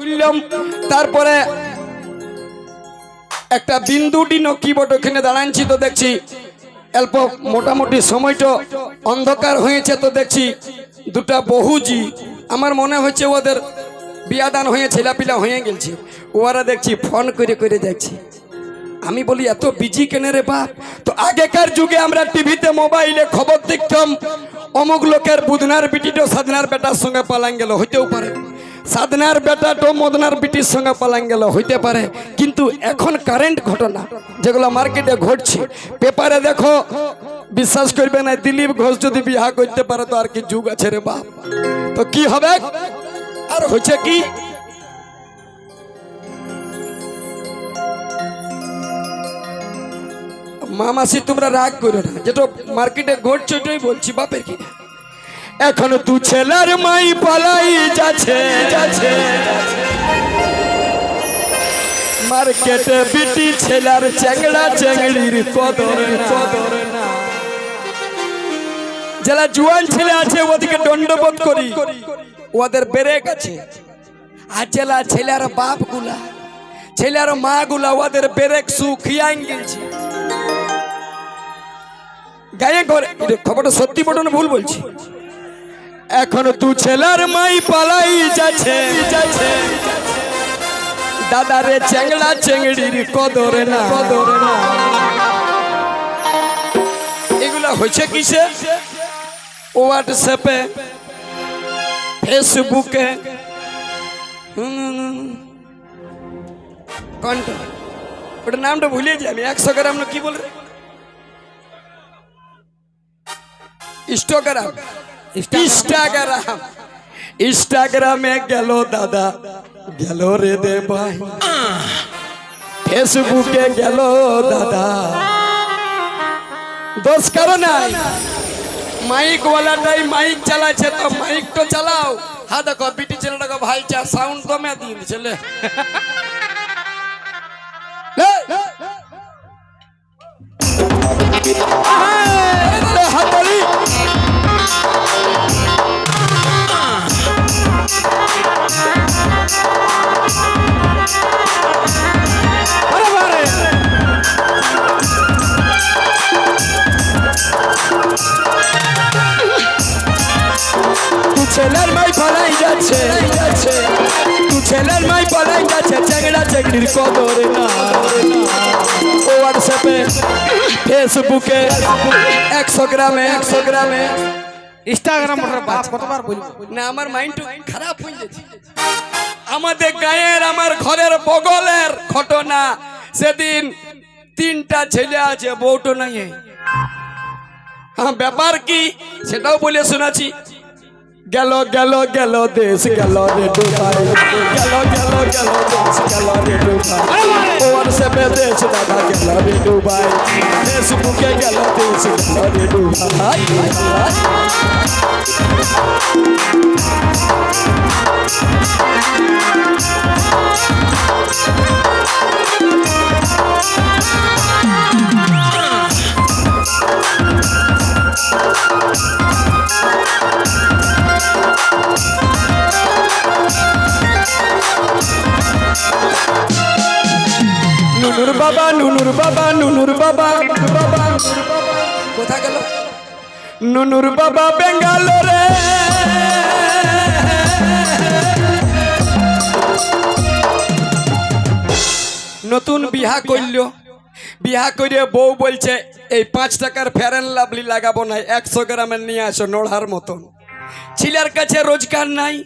খুললাম। তারপরে একটা বিন্দুটি কিবোর্ড ওখানে দাঁড়াচ্ছি তো দেখছি, অল্প মোটামুটি সময়টা অন্ধকার হয়েছে তো দেখছি, দুটা বহুজি, আমার মনে হচ্ছে ওদের বিয়াদান হয়ে ছেলাপিলা হয়ে গেছে ওরা দেখছি, ফোন করে করে দেখছি। আমি বলি, এত বিজি কেনে রে বাপ? তো আগেকার যুগে আমরা টিভিতে, মোবাইলে খবর দেখতাম, অমুক লোকের বুধনার বিটিটো সাধনার বেটার সঙ্গে পালান গেল, হইতেও পারে। সাধনার বেটাটো মদনার বিটির সঙ্গে পালান গেল হইতে পারে। কিন্তু এখন কারেন্ট ঘটনা যেগুলো মার্কেটে ঘটছে। পেপারে দেখো, বিশ্বাস করবে না, দিলীপ ঘোষ যদি বিবাহ করতে পারে তো আর কি যুগ আছে রে বাপ। তো কি হবে? আর হচ্ছে কি? মামাসি, তোমরা রাগ করো না। যেটা মার্কেটে ঘটছে ওটাই বলছি, বাপের কি? এখন তু ছেলের মাই পালাই যাচ্ছে মার্কেটে বিটি ছেলার চেংড়া চেংড়ির কদর কদর যারা জুয়ান ছেলে আছে ওদিকে দণ্ডবোধ করি। ওদের ব্রেক আছে আর জেলা ছেলের বাপগুলা ছেলের মা গুলা ওদের ব্রেক সুখিয়াই গেছে গায়ে ঘরে খবরটা সত্যি বটন ভুল বলছি? এখন তু ছেলের মাই পালাই যাচ্ছে। দাদারে চেংড়া চেংড়ির কদর না। কদর না এগুলা হয়েছে কিসে? হোয়াটসঅ্যাপে ফেসবুকে কন্ট ওটার নামটা ভুলে যাই আমি, একশো গ্রাম কি বলে? Instagram Instagram. ইনস্টাগ্রামে গেল দাদা। গেল রে দে ভাই। ফেসবুকে গেল দাদা। দোষ কারও নাই। মাইক ওয়ালাটাই মাইক চালাচ্ছে তো মাইক তো চালাও। হ্যাঁ দেখো বিটি ছেলেটাকে ভাই চা সাউন্ড কমে দিন ছেলে। হাতালি যাচ্ছে তু ছেলের মাই পালাই যাচ্ছে চেংড়া চেংড়ির কদর না। ও হোয়াটসঅ্যাপে ফেসবুকে একশো গ্রামে একশো গ্রামে। ইনস্টাগ্রাম কতবার বলব? না আমার মাইন্ড খারাপ হয়ে যাচ্ছে আমাদের গায়ের আমার ঘরের বগলের ঘটনা সেদিন তিনটা ছেলে আছে বউটো নাই। হ্যাঁ ব্যাপার কি? সেটাও বলে শোনাচ্ছি। গেল গেল গেল দেশ, গেল রে ডুবাই গেল গেল গেল দেশ, গেল রে ডুবাই সেবে দেশ, দাদা গেল রে ডুবাই বুকে গেল দেশ, গেল রে ডুবাই বাবা, নুনুর বাবা নুনুর বাবা। বাবা কোথা গেল? নুনুর বাবা বেঙ্গালোরে। নতুন বিহা করল। বিহা করে বউ বলছে, এই পাঁচ টাকার ফেরেন লাভলি লাগাবো না একশো গ্রামের নিয়ে আসো নোড়ার মতন। ছেলের কাছে রোজগার নাই।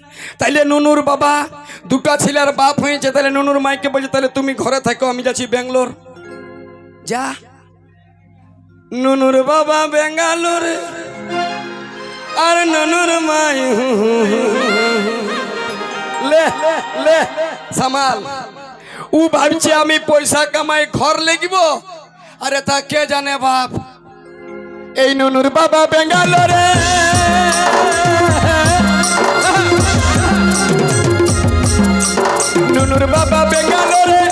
তাইলে নুনুর বাবা, দুটা ছেলের বাপ হয়েছে তাহলে নুনুর মাইকে বলছে তাহলে তুমি ঘরে থাকো, আমি যাচ্ছি ব্যাঙ্গালোর। যা। নুনুর বাবা বেঙ্গালোরে আর নুনুর মাই লে লে সামাল। ও ভাবছে আমি পয়সা কামাই ঘর লেগিব আরে তা কে জানে বাপ? এই নুনুর বাবা বেঙ্গালোরে নুনুর বাবা বেঙ্গালোরে।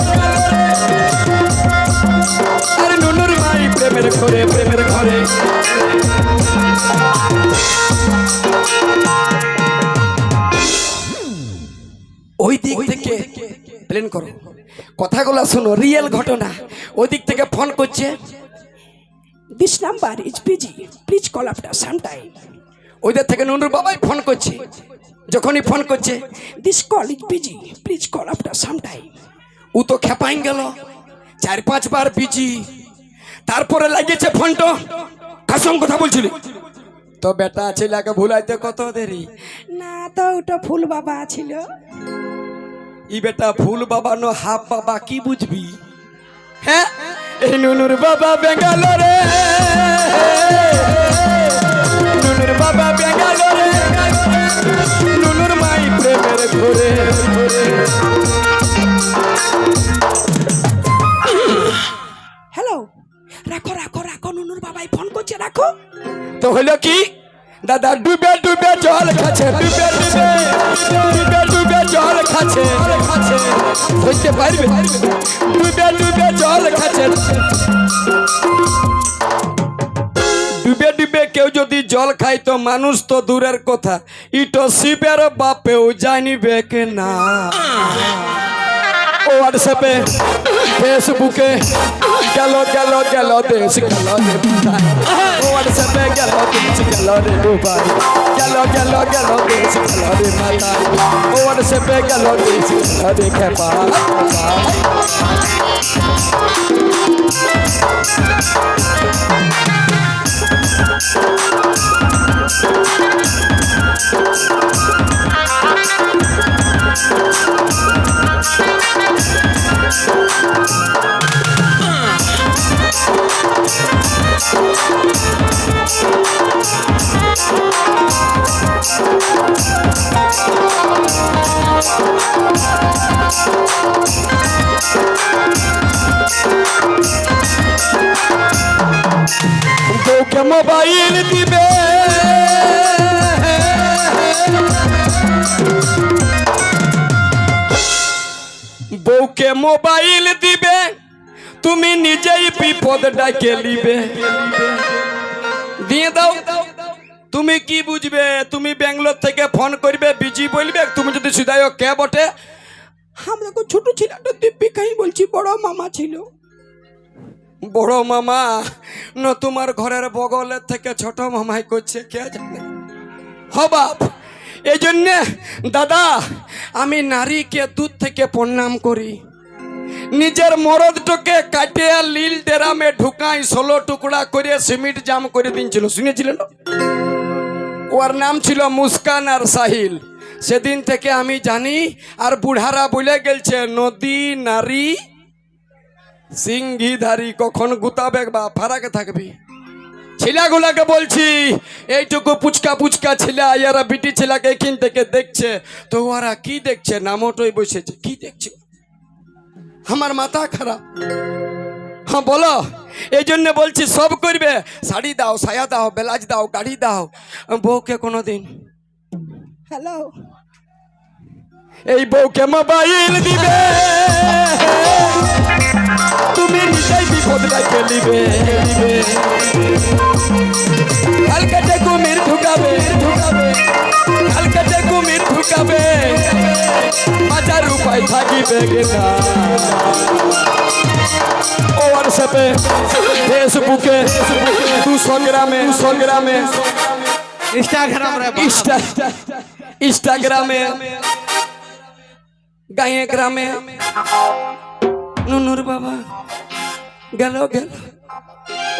আরে নুনুর মাই প্রেমের ঘরে প্রেমের ঘরে। ওই দিক থেকে প্লেন করো। কথাগুলো শোনো রিয়েল ঘটনা। ওদিক থেকে ফোন করছে। Number is busy. Please call after some time. ওইদের থেকে নুনুর বাবাই ফোন করছে। যখনই ফোন করছে This call is busy. Please call after some time. ও তো খেপাইন গেল। চার পাঁচবার বিজি তারপরে লাগিয়েছে ফোনটা সঙ্গে কথা বলছিলি? তো বেটা ছেলেকে ভুলাইতে কত দেরি? না তো ওটা ফুল বাবা ছিল। ই বেটা ফুল বাবা নো হাফ বাবা কি বুঝবি? হ্যাঁ? এই নুনুর বাবা বেঙ্গালোরে। নুনুর বাবা বেঙ্গালোরে। হ্যালো রাখো রাখো রাখো, নুনুর বাবাই ফোন করছে, রাখো। তো হলো কি? দাদা, ডুবে ডুবে জল খাচ্ছে, ডুবে ডুবে ডুবে ডুবে জল খাচ্ছে খাচ্ছে। বুঝতে পারবে? ডুবে ডুবে জল খাচ্ছে। যদি জল খায় তো মানুষ তো দূরের কথা। ইটো শিবের বাপেও জানিবে কে না। হোয়াটসঅ্যাপে, ফেসবুকে গেল গেল গেল দেশ, গেল হোয়াটসঅ্যাপে গেল, দেশ, গেল রে দুবাই। গেল গেল গেল দেশ, গেল রে মাতাই হোয়াটসঅ্যাপে গেল, দেশ, গেল রে খেপা। বউকে মোবাইল দিবে। বউকে মোবাইল দিবে, তুমি নিজেই বিপদ ডাকে লিবে দিয়ে দাও, তুমি কি বুঝবে? তুমি ব্যাঙ্গালোর থেকে ফোন করবে, বিজি বলবে, তুমি যদি সিধাই কে বটে? আমরা ছোট ছিল তো দিব্যি কাই বলছি, বড় মামা ছিল। বড় মামা, ন তোমার ঘরের বগলের থেকে ছোট মামাই করছে, কে জানে? হ বাপ এই জন্যে দাদা, আমি নারীকে দুধ থেকে প্রণাম করি। নিজের মরদটাকে কাটে লিল ডেরামে ঢুকাই ষোলো টুকরা করে সিমেন্ট জাম করে দিনছিল। শুনেছিলেন ওর নাম ছিল মুস্কান আর সাহিল। সেদিন থেকে আমি জানি, আর বুড়ারা বলে গেলছে, নদী নারী সিংহিধারী কখন গুতাবে বা ফারাকে থাকবি? ছেলেগুলাকে বলছি এইটুকু পুচকা পুচকা ছেলে এরা বিটি ছেলেকে এখান থেকে দেখছে। তো ওরা কি দেখছে? নামটোই বসেছে। কি দেখছে? আমার মাথা খারাপ। হ্যাঁ বলো। এই জন্য বলছি সব করবে। শাড়ি দাও সায়া দাও বেলাজ দাও গাড়ি দাও। বউকে কোনো দিন হ্যালো এই বউকে মোবাইল দিবে। নিজেই বিপদটাই ফেলিবে কালকাটে কুমির ঢুকাবে ঢুকাবে কালকাটে কুমির ঢুকাবে বাজার উপায় থাকিবে ও হোয়াটসঅ্যাপে ফেসবুকে দুশো গ্রামে দুশো গ্রামে ইনস্টাগ্রাম ইনস্টাগ্রামে গাঁয়ে গ্রামে। নুনুর বাবা। গেল গেল।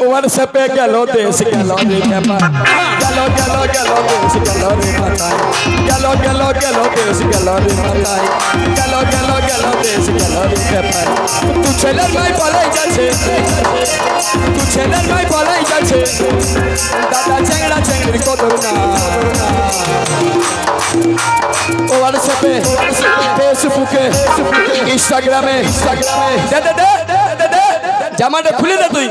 হোয়াটসঅ্যাপে গেল দেশ, গেল রে খেপা গেল গেল গেল দেশ, গেল রে মাতায় গেল গেল গেল দেশ, গেল রে মাতায় গেল গেল গেল দেশ, গেল রে খেপায় তু ছেলের ভাই পালাই যাচ্ছে। তু ছেলের ভাই পালাই যাচ্ছে। দাদা চ্যাংড়া চ্যাংড়ি কদর না। হোয়াটসঅ্যাপে ফেসবুকে ইনস্টাগ্রামে ইনস্টাগ্রামে, দে দে দে। জামাটা খুলে দে তুই।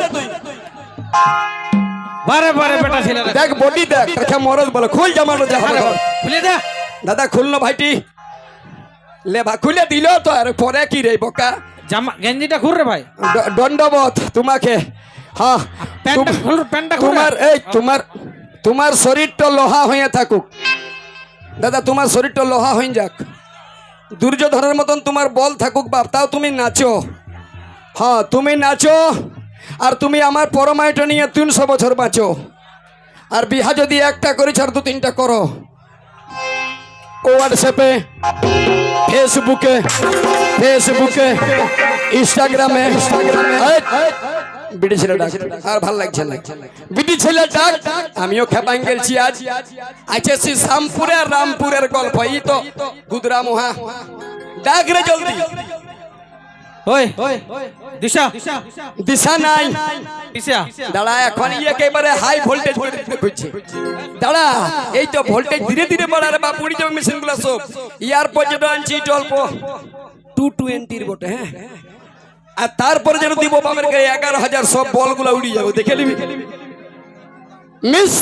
বারে বারে বেটা ছিল দেখ বডি দেখ তাকে মরদ বলে খুল জামাটা ঘর। খুলে। দে। দাদা খুললো ভাইটি। লে ভা খুলে দিল তো আর পরে কি রে বোকা? জামা গেঞ্জিটা খুল রে ভাই। দণ্ডবত তোমাকে। হ্যাঁ প্যান্টটা তুম- খুল প্যান্টটা খুল। তোমার এই তোমার তোমার শরীরটা লোহা হয়ে থাকুক। দাদা তোমার শরীরটা লোহা হয়ে যাক। দুর্যোধনের মতন তোমার বল থাকুক বাপ তাও তুমি নাচো। হ্যাঁ তুমি নাচো আর তুমি আমার পরমায়টা নিয়ে তিনশো বছর বাঁচো। আর বিহা যদি একটা করেছ আর দু তিনটা করো। হোয়াটসঅ্যাপে ফেসবুকে ফেসবুকে ইনস্টাগ্রামে আমিও রামপুরের গল্প। এই তো, গুদরা মোহা। ডাক রে জলদি। ওই দিশা। দিশা। নাই। দিশা। দাঁড়া এখন ই একেবারে হাই ভোল্টেজ করে দিতে হচ্ছে দাঁড়া এই তো ভোল্টেজ ধীরে ধীরে বাড়ারে বা পড়ে যাবে মেশিনগুলো সব। ইয়ার পর্যন্ত আনছি একটু অল্প। টু টোয়েন্টির বটে হ্যাঁ। আর তারপরে যেন দিব বাবার গায়ে এগারো হাজার সব বলগুলো উড়িয়ে যাবে। দেখে নিবি। মিস